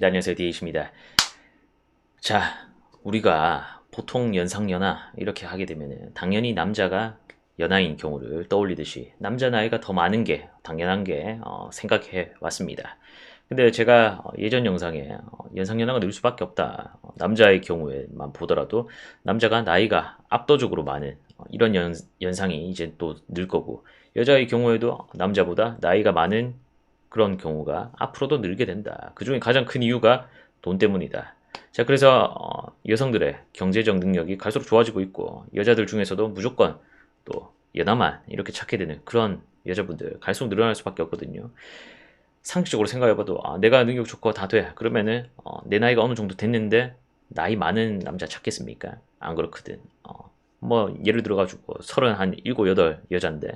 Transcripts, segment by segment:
네, 안녕하세요. 디에이십니다. 자, 우리가 보통 연상연하 이렇게 하게 되면 당연히 남자가 연하인 경우를 떠올리듯이 남자 나이가 더 많은 게 당연한 게 어, 생각해 왔습니다. 근데 제가 어, 예전 영상에 어, 연상연하가 늘 수밖에 없다. 어, 남자의 경우에만 보더라도 남자가 나이가 압도적으로 많은 어, 이런 연, 연상이 이제 또 늘 거고 여자의 경우에도 남자보다 나이가 많은 그런 경우가 앞으로도 늘게 된다. 그 중에 가장 큰 이유가 돈 때문이다. 자, 그래서 어, 여성들의 경제적 능력이 갈수록 좋아지고 있고 여자들 중에서도 무조건 또 연하만 이렇게 찾게 되는 그런 여자분들 갈수록 늘어날 수밖에 없거든요. 상식적으로 생각해봐도 아, 내가 능력 좋고 다 돼. 그러면은 어, 내 나이가 어느 정도 됐는데 나이 많은 남자 찾겠습니까? 안 그렇거든. 어, 뭐 예를 들어가지고 서른 한 일곱 여덟 여잔데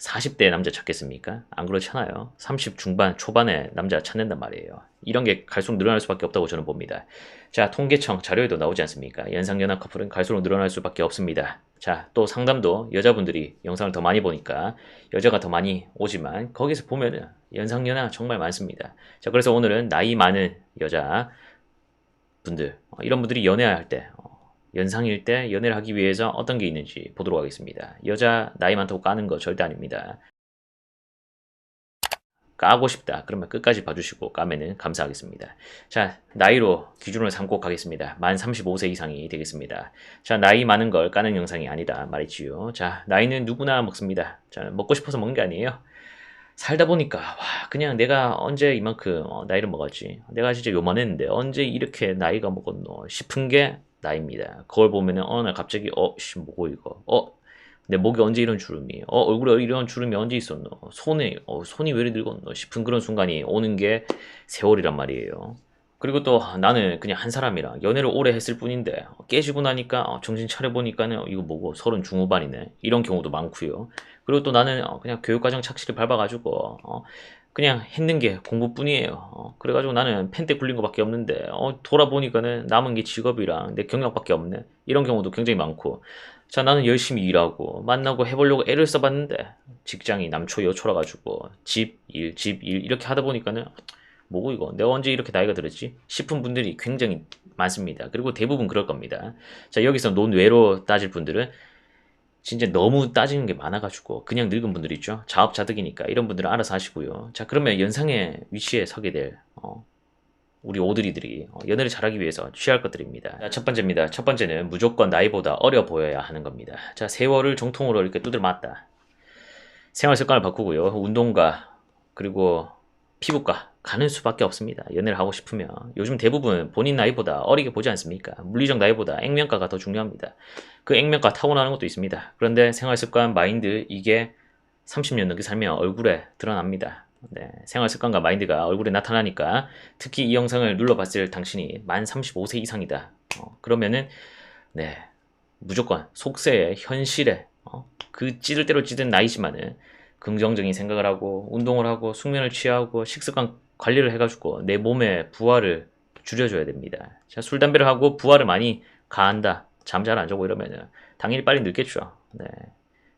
40대 남자 찾겠습니까? 안 그렇잖아요. 30 중반, 초반에 남자 찾는단 말이에요. 이런 게 갈수록 늘어날 수밖에 없다고 저는 봅니다. 자, 통계청 자료에도 나오지 않습니까? 연상연하 커플은 갈수록 늘어날 수밖에 없습니다. 자, 또 상담도 여자분들이 영상을 더 많이 보니까 여자가 더 많이 오지만 거기서 보면은 연상연하 정말 많습니다. 자, 그래서 오늘은 나이 많은 여자 분들, 어, 이런 분들이 연애할 때, 어, 연상일 때 연애를 하기 위해서 어떤 게 있는지 보도록 하겠습니다. 여자 나이 많다고 까는 거 절대 아닙니다. 까고 싶다. 그러면 끝까지 봐주시고 까면은 감사하겠습니다. 자, 나이로 기준을 삼고 가겠습니다. 만 35세 이상이 되겠습니다. 자, 나이 많은 걸 까는 영상이 아니다 말이지요. 자, 나이는 누구나 먹습니다. 자, 먹고 싶어서 먹는 게 아니에요. 살다 보니까 와 그냥 내가 언제 이만큼 어, 나이를 먹었지 내가 진짜 요만했는데 언제 이렇게 나이가 먹었노 싶은 게 나이입니다. 그걸 보면은 어느 날 갑자기 어씨 뭐고 이거. 어 내 목에 언제 이런 주름이? 어 얼굴에 이런 주름이 언제 있었노? 손에 어 손이 왜 이리 늙었노? 싶은 그런 순간이 오는 게 세월이란 말이에요. 그리고 또 나는 그냥 한 사람이랑 연애를 오래 했을 뿐인데 깨지고 나니까 어, 정신 차려 보니까는 이거 뭐고 서른 중후반이네. 이런 경우도 많고요. 그리고 또 나는 어, 그냥 교육과정 착실히 밟아가지고 어, 그냥 했는 게 공부뿐이에요. 어, 그래가지고 나는 펜때 굴린 거밖에 없는데 어, 돌아보니까는 남은 게 직업이랑 내 경력밖에 없네 이런 경우도 굉장히 많고 자 나는 열심히 일하고 만나고 해보려고 애를 써봤는데 직장이 남초 여초라 가지고 집 일 집 일 이렇게 하다 보니까는 뭐고 이거 내가 언제 이렇게 나이가 들었지 싶은 분들이 굉장히 많습니다. 그리고 대부분 그럴 겁니다. 자 여기서 논외로 따질 분들은 진짜 너무 따지는 게 많아가지고 그냥 늙은 분들 있죠. 자업자득이니까 이런 분들은 알아서 하시고요. 자 그러면 연상의 위치에 서게 될 어, 우리 오드리들이 어, 연애를 잘하기 위해서 취할 것들입니다. 자, 첫 번째입니다. 첫 번째는 무조건 나이보다 어려 보여야 하는 겁니다. 자 세월을 정통으로 이렇게 두들 맞다. 생활 습관을 바꾸고요. 운동과 그리고 피부과 가는 수밖에 없습니다. 연애를 하고 싶으면 요즘 대부분 본인 나이보다 어리게 보지 않습니까? 물리적 나이보다 액면가가 더 중요합니다. 그 액면가 타고나는 것도 있습니다. 그런데 생활습관, 마인드 이게 30년 넘게 살면 얼굴에 드러납니다. 네, 생활습관과 마인드가 얼굴에 나타나니까 특히 이 영상을 눌러봤을 당신이 만 35세 이상이다. 어, 그러면은 네 무조건 속세에 현실에 어, 그 찌들 대로 찌든 나이지만은 긍정적인 생각을 하고 운동을 하고 숙면을 취하고 식습관 관리를 해가지고 내 몸의 부하를 줄여줘야 됩니다. 자, 술, 담배를 하고 부하를 많이 가한다. 잠 잘 안 자고 이러면은 당연히 빨리 늙겠죠. 네.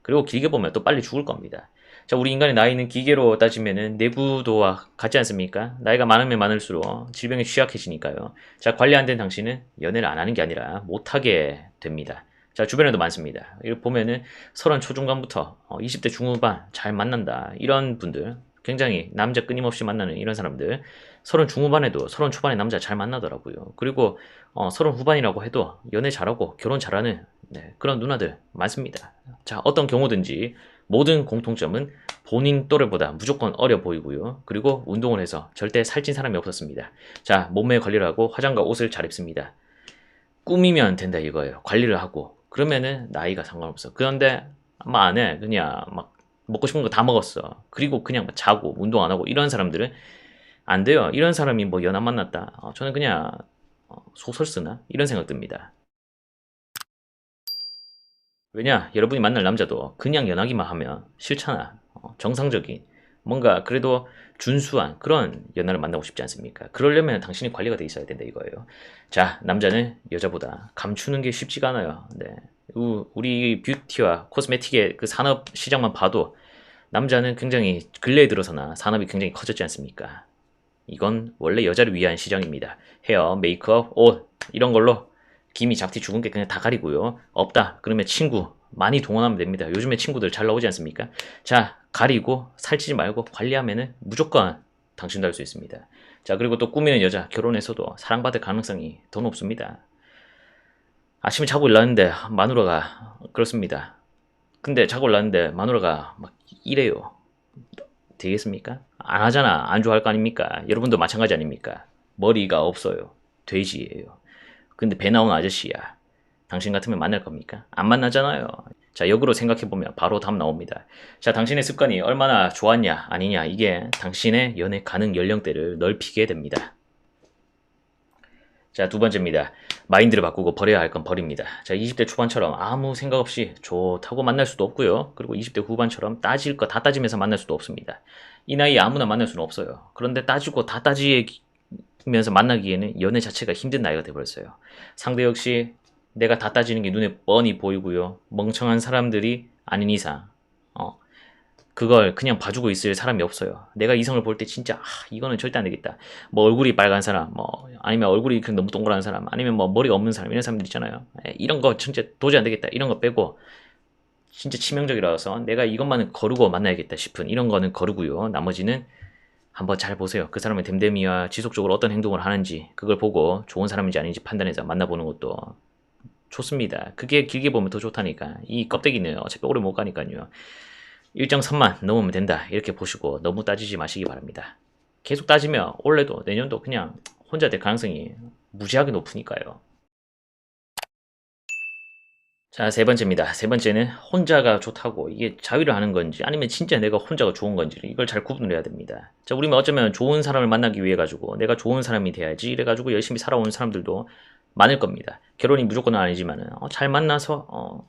그리고 길게 보면 또 빨리 죽을 겁니다. 자, 우리 인간의 나이는 기계로 따지면은 내구도와 같지 않습니까? 나이가 많으면 많을수록 질병에 취약해지니까요. 자, 관리 안 된 당신은 연애를 안 하는 게 아니라 못하게 됩니다. 자, 주변에도 많습니다. 이렇게 보면은 서른 초중반부터 어, 20대 중후반 잘 만난다. 이런 분들, 굉장히 남자 끊임없이 만나는 이런 사람들, 서른 중후반에도 서른 초반에 남자 잘 만나더라고요. 그리고 어, 서른 후반이라고 해도 연애 잘하고 결혼 잘하는 네, 그런 누나들 많습니다. 자, 어떤 경우든지 모든 공통점은 본인 또래보다 무조건 어려 보이고요. 그리고 운동을 해서 절대 살찐 사람이 없었습니다. 자, 몸매 관리를 하고 화장과 옷을 잘 입습니다. 꾸미면 된다 이거예요. 관리를 하고. 그러면은 나이가 상관없어. 그런데 아마 안 해. 그냥 막 먹고 싶은 거 다 먹었어. 그리고 그냥 막 자고 운동 안 하고 이런 사람들은 안 돼요. 이런 사람이 뭐 연하 만났다. 어, 저는 그냥 어, 소설 쓰나? 이런 생각 듭니다. 왜냐? 여러분이 만날 남자도 그냥 연하기만 하면 싫잖아. 어, 정상적인 뭔가 그래도 준수한 그런 연하를 만나고 싶지 않습니까? 그러려면 당신이 관리가 돼 있어야 된다 이거예요. 자, 남자는 여자보다 감추는 게 쉽지가 않아요. 네. 우- 우리 뷰티와 코스메틱의 그 산업 시장만 봐도 남자는 굉장히 근래에 들어서나 산업이 굉장히 커졌지 않습니까? 이건 원래 여자를 위한 시장입니다. 헤어, 메이크업, 옷 이런 걸로 김이 잡티 죽은 게 그냥 다 가리고요. 없다. 그러면 친구 많이 동원하면 됩니다. 요즘에 친구들 잘 나오지 않습니까? 자, 가리고 살찌지 말고 관리하면은 무조건 당신도 할 수 있습니다. 자, 그리고 또 꾸미는 여자 결혼해서도 사랑받을 가능성이 더 높습니다. 아침에 자고 일어났는데 마누라가 그렇습니다. 근데 자고 일어났는데 마누라가 막 이래요. 되겠습니까? 안 하잖아. 안 좋아할 거 아닙니까? 여러분도 마찬가지 아닙니까? 머리가 없어요. 돼지예요. 근데 배 나온 아저씨야. 당신 같으면 만날 겁니까? 안 만나잖아요. 자, 역으로 생각해보면 바로 답 나옵니다. 자, 당신의 습관이 얼마나 좋았냐, 아니냐, 이게 당신의 연애 가능 연령대를 넓히게 됩니다. 자, 두 번째입니다. 마인드를 바꾸고 버려야 할 건 버립니다. 자, 20대 초반처럼 아무 생각 없이 좋다고 만날 수도 없고요. 그리고 20대 후반처럼 따질 거 다 따지면서 만날 수도 없습니다. 이 나이에 아무나 만날 수는 없어요. 그런데 따지고 다 따지면서 만나기에는 연애 자체가 힘든 나이가 돼버렸어요. 상대 역시 내가 다 따지는 게 눈에 뻔히 보이고요. 멍청한 사람들이 아닌 이상, 어, 그걸 그냥 봐주고 있을 사람이 없어요. 내가 이성을 볼 때 진짜, 아, 이거는 절대 안 되겠다. 뭐 얼굴이 빨간 사람, 뭐, 아니면 얼굴이 그냥 너무 동그란 사람, 아니면 뭐 머리가 없는 사람, 이런 사람들 있잖아요. 에, 이런 거 진짜 도저히 안 되겠다. 이런 거 빼고, 진짜 치명적이라서 내가 이것만은 거르고 만나야겠다 싶은 이런 거는 거르고요. 나머지는 한번 잘 보세요. 그 사람의 됨됨이와 지속적으로 어떤 행동을 하는지, 그걸 보고 좋은 사람인지 아닌지 판단해서 만나보는 것도 좋습니다. 그게 길게 보면 더 좋다니까. 이 껍데기는 어차피 오래 못 가니까요. 일정 선만 넘으면 된다. 이렇게 보시고 너무 따지지 마시기 바랍니다. 계속 따지면 올해도 내년도 그냥 혼자 될 가능성이 무지하게 높으니까요. 자, 세 번째입니다. 세 번째는 혼자가 좋다고 이게 자위를 하는 건지 아니면 진짜 내가 혼자가 좋은 건지 이걸 잘 구분을 해야 됩니다. 자, 우리는 어쩌면 좋은 사람을 만나기 위해 가지고 내가 좋은 사람이 돼야지 이래 가지고 열심히 살아온 사람들도 많을 겁니다. 결혼이 무조건은 아니지만은 어, 잘 만나서 어,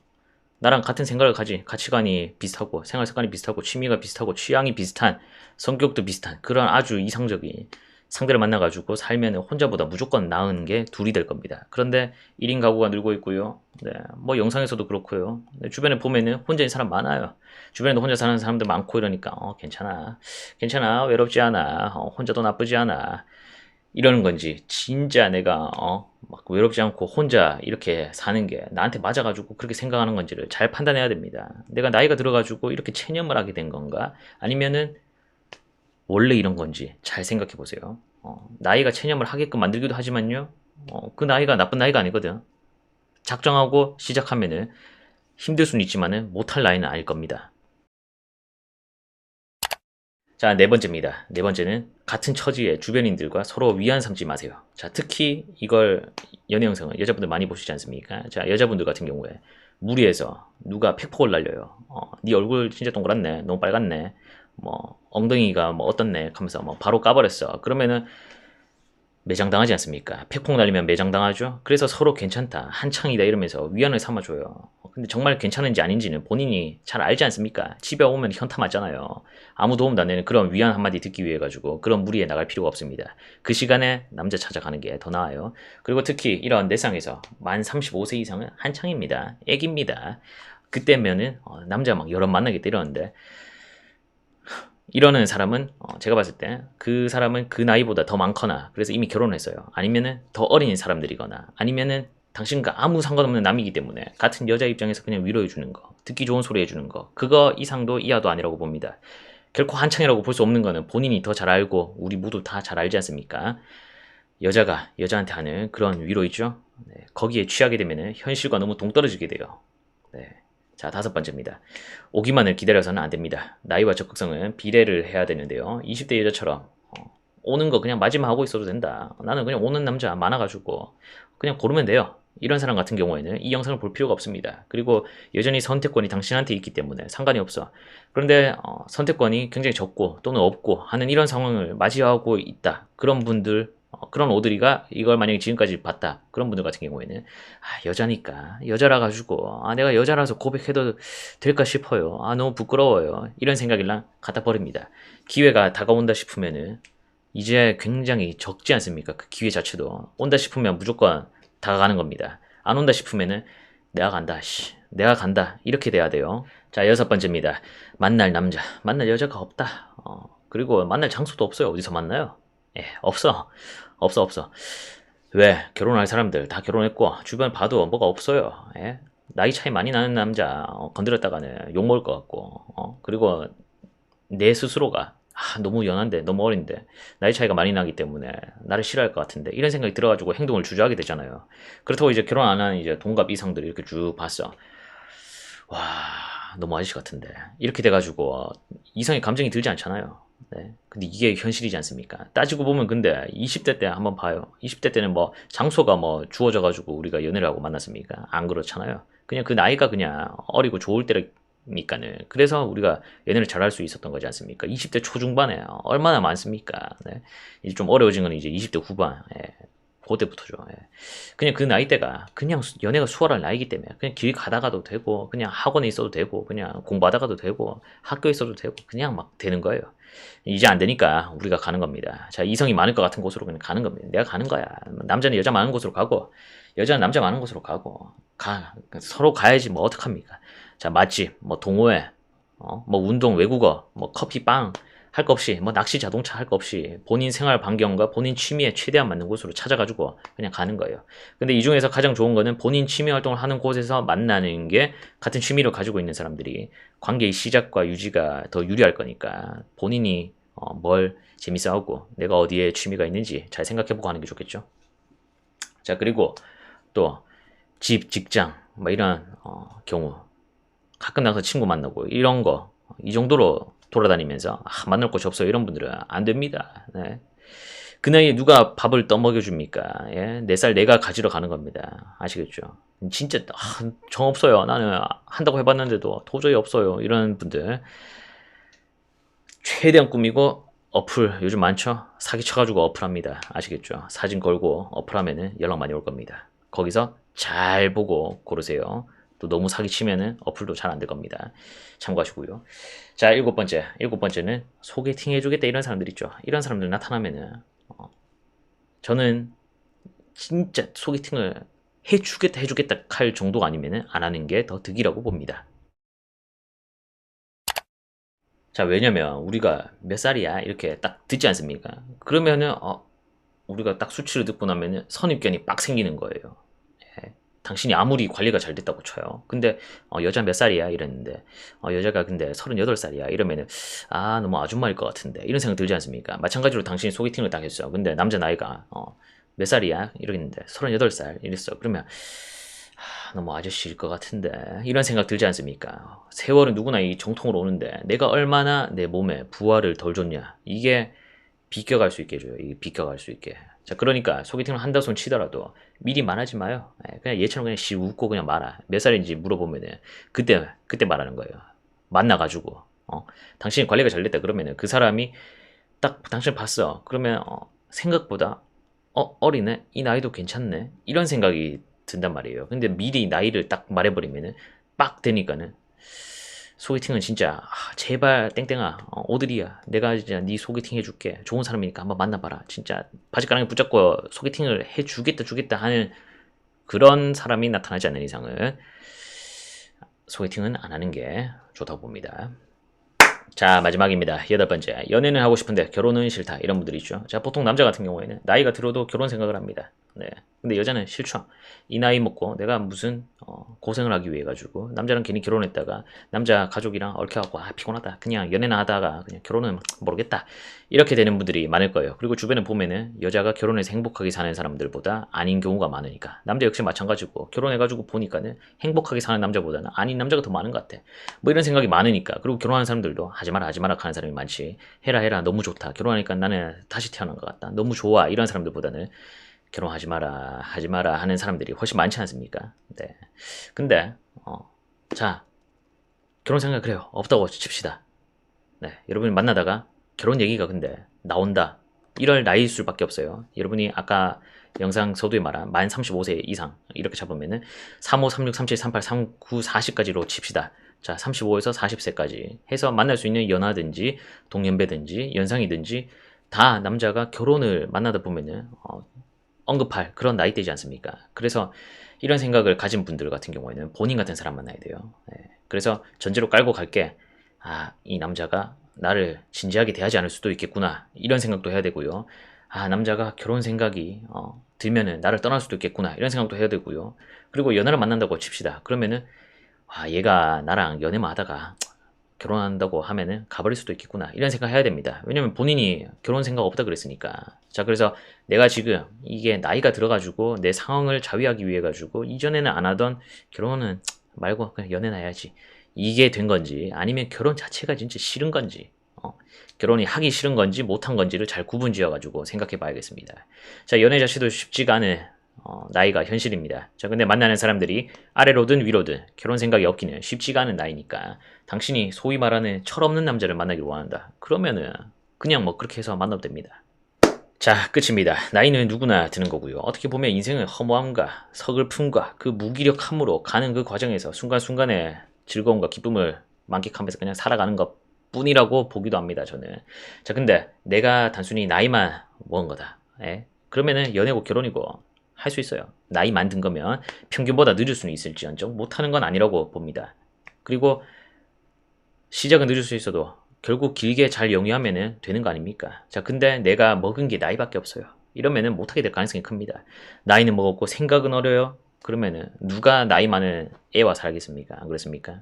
나랑 같은 생각을 가지 가치관이 비슷하고 생활 습관이 비슷하고 취미가 비슷하고 취향이 비슷한 성격도 비슷한 그런 아주 이상적인 상대를 만나가지고 살면 혼자보다 무조건 나은 게 둘이 될 겁니다. 그런데 1인 가구가 늘고 있고요. 네, 뭐 영상에서도 그렇고요. 네, 주변에 보면은 혼자인 사람 많아요. 주변에도 혼자 사는 사람들 많고 이러니까 어 괜찮아, 괜찮아, 외롭지 않아, 어, 혼자도 나쁘지 않아. 이러는 건지 진짜 내가 어, 막 외롭지 않고 혼자 이렇게 사는 게 나한테 맞아가지고 그렇게 생각하는 건지를 잘 판단해야 됩니다. 내가 나이가 들어가지고 이렇게 체념을 하게 된 건가? 아니면은 원래 이런 건지 잘 생각해 보세요. 어, 나이가 체념을 하게끔 만들기도 하지만요. 어, 그 나이가 나쁜 나이가 아니거든. 작정하고 시작하면은 힘들 수는 있지만은 못할 나이는 아닐 겁니다. 자, 네 번째입니다. 네 번째는 같은 처지의 주변인들과 서로 위안 삼지 마세요. 자, 특히 이걸 연애 영상을 여자분들 많이 보시지 않습니까? 자, 여자분들 같은 경우에 무리해서 누가 팩폭을 날려요. 어, 네 얼굴 진짜 동그랗네. 너무 빨갛네. 뭐 엉덩이가 뭐 어떻네 하면서 뭐 바로 까버렸어. 그러면은 매장당하지 않습니까? 팩폭 날리면 매장당하죠? 그래서 서로 괜찮다, 한창이다 이러면서 위안을 삼아줘요. 근데 정말 괜찮은지 아닌지는 본인이 잘 알지 않습니까? 집에 오면 현타 맞잖아요. 아무 도움도 안 되는 그런 위안 한마디 듣기 위해 가지고 그런 무리에 나갈 필요가 없습니다. 그 시간에 남자 찾아가는 게 더 나아요. 그리고 특히 이런 내상에서 만 35세 이상은 한창입니다. 애기입니다. 그때면은 어, 남자 막 여러 만나겠다 이러는데 이러는 사람은 어, 제가 봤을 때 그 사람은 그 나이보다 더 많거나 그래서 이미 결혼을 했어요. 아니면은 더 어린 사람들이거나 아니면은 당신과 아무 상관없는 남이기 때문에 같은 여자 입장에서 그냥 위로해 주는 거, 듣기 좋은 소리 해주는 거, 그거 이상도 이하도 아니라고 봅니다. 결코 한창이라고 볼 수 없는 거는 본인이 더 잘 알고 우리 모두 다 잘 알지 않습니까? 여자가 여자한테 하는 그런 위로 있죠. 네, 거기에 취하게 되면은 현실과 너무 동떨어지게 돼요. 네. 자, 다섯 번째입니다. 오기만을 기다려서는 안 됩니다. 나이와 적극성은 비례를 해야 되는데요. 20대 여자처럼 어, 오는 거 그냥 맞이만 하고 있어도 된다. 나는 그냥 오는 남자 많아가지고 그냥 고르면 돼요. 이런 사람 같은 경우에는 이 영상을 볼 필요가 없습니다. 그리고 여전히 선택권이 당신한테 있기 때문에 상관이 없어. 그런데 어, 선택권이 굉장히 적고 또는 없고 하는 이런 상황을 맞이하고 있다. 그런 분들 어, 그런 오드리가 이걸 만약에 지금까지 봤다. 그런 분들 같은 경우에는 아, 여자니까 여자라 가지고 아 내가 여자라서 고백해도 될까 싶어요. 아 너무 부끄러워요. 이런 생각이랑 갖다 버립니다. 기회가 다가온다 싶으면은 이제 굉장히 적지 않습니까? 그 기회 자체도 온다 싶으면 무조건 다가가는 겁니다. 안 온다 싶으면은 내가 간다. 씨. 내가 간다. 이렇게 돼야 돼요. 자, 여섯 번째입니다. 만날 남자, 만날 여자가 없다. 어, 그리고 만날 장소도 없어요. 어디서 만나요? 예, 없어. 없어, 없어. 왜? 결혼할 사람들 다 결혼했고, 주변 봐도 뭐가 없어요. 예? 나이 차이 많이 나는 남자, 어, 건드렸다가는 욕먹을 것 같고, 어? 그리고 내 스스로가, 아, 너무 연한데, 너무 어린데, 나이 차이가 많이 나기 때문에 나를 싫어할 것 같은데, 이런 생각이 들어가지고 행동을 주저하게 되잖아요. 그렇다고 이제 결혼 안 하는 이제 동갑 이상들 이렇게 쭉 봤어. 와, 너무 아저씨 같은데. 이렇게 돼가지고, 이성의 감정이 들지 않잖아요. 네. 근데 이게 현실이지 않습니까? 따지고 보면 근데 20대 때 한번 봐요. 20대 때는 뭐 장소가 뭐 주어져 가지고 우리가 연애를 하고 만났습니까? 안 그렇잖아요. 그냥 그 나이가 그냥 어리고 좋을 때니까는 그래서 우리가 연애를 잘할 수 있었던 거지 않습니까? 20대 초중반에 얼마나 많습니까? 네. 이제 좀 어려워진 건 이제 20대 후반. 예. 그때부터죠. 예. 그냥 그 나이대가 그냥 수- 연애가 수월할 나이기 때문에 그냥 길 가다가도 되고 그냥 학원에 있어도 되고 그냥 공부하다가도 되고 학교에 있어도 되고 그냥 막 되는 거예요. 이제 안 되니까 우리가 가는 겁니다. 자, 이성이 많을 것 같은 곳으로 그냥 가는 겁니다. 내가 가는 거야. 남자는 여자 많은 곳으로 가고, 여자는 남자 많은 곳으로 가고, 가. 서로 가야지 뭐 어떡합니까? 자, 맛집, 뭐 동호회, 어, 뭐 운동, 외국어, 뭐 커피, 빵, 할 거 없이, 뭐 낚시, 자동차 할 거 없이 본인 생활 반경과 본인 취미에 최대한 맞는 곳으로 찾아가지고 그냥 가는 거예요. 근데 이 중에서 가장 좋은 거는 본인 취미 활동을 하는 곳에서 만나는 게 같은 취미를 가지고 있는 사람들이 관계의 시작과 유지가 더 유리할 거니까 본인이 어, 뭘 재밌어 하고 내가 어디에 취미가 있는지 잘 생각해보고 하는 게 좋겠죠. 자, 그리고 또 집, 직장, 뭐 이런 어, 경우 가끔 나가서 친구 만나고 이런 거 이 정도로 돌아다니면서 아, 만날 곳이 없어요 이런 분들은 안 됩니다. 네. 그 나이에 누가 밥을 떠먹여 줍니까? 예? 내쌀 내가 가지러 가는 겁니다. 아시겠죠? 진짜 아, 정 없어요. 나는 한다고 해봤는데도 도저히 없어요. 이런 분들 최대한 꾸미고 어플 요즘 많죠? 사기 쳐가지고 어플합니다. 아시겠죠? 사진 걸고 어플하면은 연락 많이 올 겁니다. 거기서 잘 보고 고르세요. 또 너무 사기 치면은 어플도 잘 안 될 겁니다. 참고하시고요. 자, 일곱 번째. 일곱 번째는 소개팅 해주겠다 이런 사람들 있죠. 이런 사람들 나타나면은 어, 저는 진짜 소개팅을 해주겠다 해주겠다 할 정도가 아니면은 안 하는 게 더 득이라고 봅니다. 자, 왜냐면 우리가 몇 살이야 이렇게 딱 듣지 않습니까? 그러면은 어, 우리가 딱 수치를 듣고 나면은 선입견이 빡 생기는 거예요. 예. 당신이 아무리 관리가 잘 됐다고 쳐요. 근데 어, 여자 몇 살이야 이랬는데 어, 여자가 근데 38살이야 이러면은 아 너무 아줌마일 것 같은데 이런 생각 들지 않습니까? 마찬가지로 당신이 소개팅을 딱 했어. 근데 남자 나이가 어, 몇 살이야 이러겠는데 38살 이랬어. 그러면 하, 너무 아저씨일 것 같은데 이런 생각 들지 않습니까? 세월은 누구나 이 정통으로 오는데 내가 얼마나 내 몸에 부하를 덜 줬냐 이게 비껴갈 수 있게 해줘요. 비껴갈 수 있게. 자 그러니까 소개팅을 한다 손 치더라도 미리 말하지 마요. 예, 그냥 얘처럼 그냥 씨 웃고 그냥 말아. 몇 살인지 물어보면은 그때 그때 말하는 거예요. 만나가지고 어, 당신이 관리가 잘 됐다 그러면은 그 사람이 딱 당신을 봤어. 그러면 어, 생각보다 어 어리네 이 나이도 괜찮네 이런 생각이 든단 말이에요. 근데 미리 나이를 딱 말해버리면은 빡 되니까는 소개팅은 진짜 아, 제발 땡땡아 어, 오드리야 내가 진짜 네 소개팅 해줄게 좋은 사람이니까 한번 만나봐라 진짜 바지가랑이 붙잡고 소개팅을 해주겠다 주겠다 하는 그런 사람이 나타나지 않는 이상은 소개팅은 안 하는 게 좋다고 봅니다. 자 마지막입니다. 여덟 번째 연애는 하고 싶은데 결혼은 싫다 이런 분들이 있죠. 자 보통 남자 같은 경우에는 나이가 들어도 결혼 생각을 합니다. 네. 근데 여자는 싫죠. 이 나이 먹고 내가 무슨 어, 고생을 하기 위해 가지고 남자랑 괜히 결혼했다가 남자 가족이랑 얽혀갖고 아 피곤하다 그냥 연애나 하다가 그냥 결혼은 모르겠다 이렇게 되는 분들이 많을 거예요. 그리고 주변에 보면은 여자가 결혼해서 행복하게 사는 사람들보다 아닌 경우가 많으니까 남자 역시 마찬가지고 결혼해가지고 보니까는 행복하게 사는 남자보다는 아닌 남자가 더 많은 것 같아. 뭐 이런 생각이 많으니까 그리고 결혼하는 사람들도 하지 마라 하지 마라 하는 사람이 많지. 해라 해라 너무 좋다. 결혼하니까 나는 다시 태어난 것 같다. 너무 좋아 이런 사람들보다는 결혼하지 마라 하지 마라 하는 사람들이 훨씬 많지 않습니까? 네. 근데 어, 자 결혼 생각 그래요 없다고 칩시다. 네, 여러분이 만나다가 결혼 얘기가 근데 나온다. 이럴 나이일 수밖에 없어요. 여러분이 아까 영상 서두에 말한 만 35세 이상 이렇게 잡으면은 35, 36, 37, 38, 39, 40까지로 칩시다. 자, 35에서 40세까지 해서 만날 수 있는 연하든지 동년배든지 연상이든지 다 남자가 결혼을 만나다 보면은 어, 언급할 그런 나이대지 않습니까? 그래서 이런 생각을 가진 분들 같은 경우에는 본인 같은 사람 만나야 돼요. 네. 그래서 전제로 깔고 갈게. 아, 이 남자가 나를 진지하게 대하지 않을 수도 있겠구나. 이런 생각도 해야 되고요. 아 남자가 결혼 생각이 어, 들면은 나를 떠날 수도 있겠구나 이런 생각도 해야 되고요. 그리고 연애를 만난다고 칩시다. 그러면은 아 얘가 나랑 연애만 하다가 결혼한다고 하면은 가버릴 수도 있겠구나 이런 생각 해야 됩니다. 왜냐면 본인이 결혼 생각 없다 그랬으니까. 자 그래서 내가 지금 이게 나이가 들어가지고 내 상황을 자위하기 위해 가지고 이전에는 안 하던 결혼은 말고 그냥 연애나 해야지 이게 된 건지 아니면 결혼 자체가 진짜 싫은 건지 어, 결혼이 하기 싫은 건지 못한 건지를 잘 구분지어 가지고 생각해 봐야겠습니다. 자 연애 자체도 쉽지가 않은 어, 나이가 현실입니다. 자 근데 만나는 사람들이 아래로든 위로든 결혼 생각이 없기는 쉽지가 않은 나이니까 당신이 소위 말하는 철없는 남자를 만나기를 원한다. 그러면은 그냥 뭐 그렇게 해서 만나도 됩니다. 자, 끝입니다. 나이는 누구나 드는 거고요. 어떻게 보면 인생은 허무함과 서글픔과 그 무기력함으로 가는 그 과정에서 순간순간의 즐거움과 기쁨을 만끽하면서 그냥 살아가는 것 뿐이라고 보기도 합니다, 저는. 자, 근데 내가 단순히 나이만 먹은 거다. 예? 그러면은 연애고 결혼이고 할 수 있어요. 나이 만 든 거면 평균보다 늦을 수는 있을지언정 못하는 건 아니라고 봅니다. 그리고 시작은 늦을 수 있어도 결국 길게 잘 영위하면은 되는 거 아닙니까? 자, 근데 내가 먹은 게 나이밖에 없어요. 이러면은 못하게 될 가능성이 큽니다. 나이는 먹었고 생각은 어려요. 그러면은 누가 나이 많은 애와 살겠습니까? 안 그렇습니까?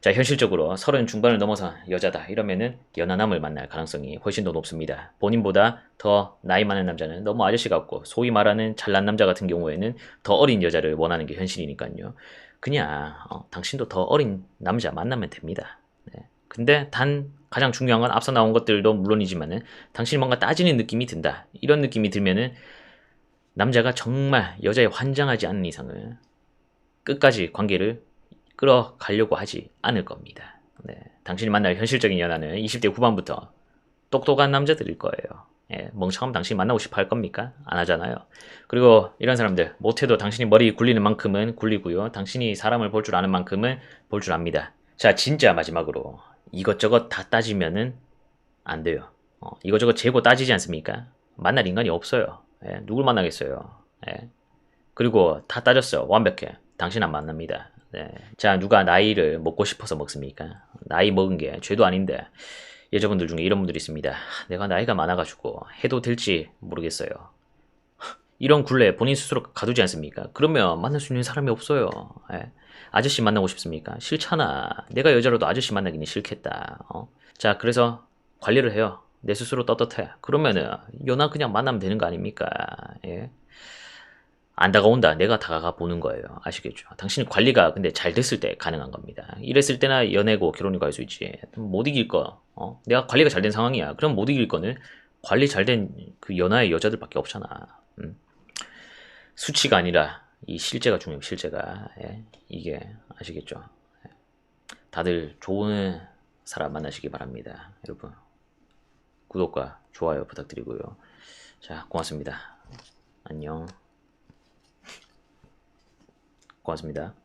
자, 현실적으로 서른 중반을 넘어서 여자다. 이러면은 연하남을 만날 가능성이 훨씬 더 높습니다. 본인보다 더 나이 많은 남자는 너무 아저씨 같고 소위 말하는 잘난 남자 같은 경우에는 더 어린 여자를 원하는 게 현실이니까요. 그냥 어, 당신도 더 어린 남자 만나면 됩니다. 네. 근데 단 가장 중요한 건 앞서 나온 것들도 물론이지만은 당신이 뭔가 따지는 느낌이 든다. 이런 느낌이 들면은 남자가 정말 여자에 환장하지 않는 이상은 끝까지 관계를 끌어가려고 하지 않을 겁니다. 네. 당신이 만날 현실적인 연하는 20대 후반부터 똑똑한 남자들일 거예요. 예, 멍청하면 당신이 만나고 싶어 할 겁니까? 안 하잖아요. 그리고 이런 사람들 못해도 당신이 머리 굴리는 만큼은 굴리고요. 당신이 사람을 볼 줄 아는 만큼은 볼 줄 압니다. 자, 진짜 마지막으로 이것저것 다 따지면은 안 돼요. 어, 이것저것 재고 따지지 않습니까? 만날 인간이 없어요. 예, 누굴 만나겠어요. 예. 그리고 다 따졌어. 완벽해. 당신 안 만납니다. 네. 자, 누가 나이를 먹고 싶어서 먹습니까? 나이 먹은 게 죄도 아닌데, 여자분들 중에 이런 분들이 있습니다. 내가 나이가 많아가지고 해도 될지 모르겠어요. 이런 굴레 본인 스스로 가두지 않습니까? 그러면 만날 수 있는 사람이 없어요. 예. 아저씨 만나고 싶습니까? 싫잖아. 내가 여자로도 아저씨 만나기는 싫겠다. 어? 자, 그래서 관리를 해요. 내 스스로 떳떳해. 그러면은 연하 그냥 만나면 되는 거 아닙니까? 예. 안 다가온다. 내가 다가가 보는 거예요. 아시겠죠? 당신 관리가 근데 잘 됐을 때 가능한 겁니다. 이랬을 때나 연애고 결혼이고 할 수 있지. 못 이길 거. 어? 내가 관리가 잘 된 상황이야. 그럼 못 이길 거는 관리 잘 된 그 연하의 여자들밖에 없잖아. 음. 수치가 아니라 이 실제가 중요해요. 실제가. 예. 이게 아시겠죠? 예. 다들 좋은 사람 만나시기 바랍니다. 여러분. 구독과 좋아요 부탁드리고요. 자, 고맙습니다. 안녕. 고맙습니다.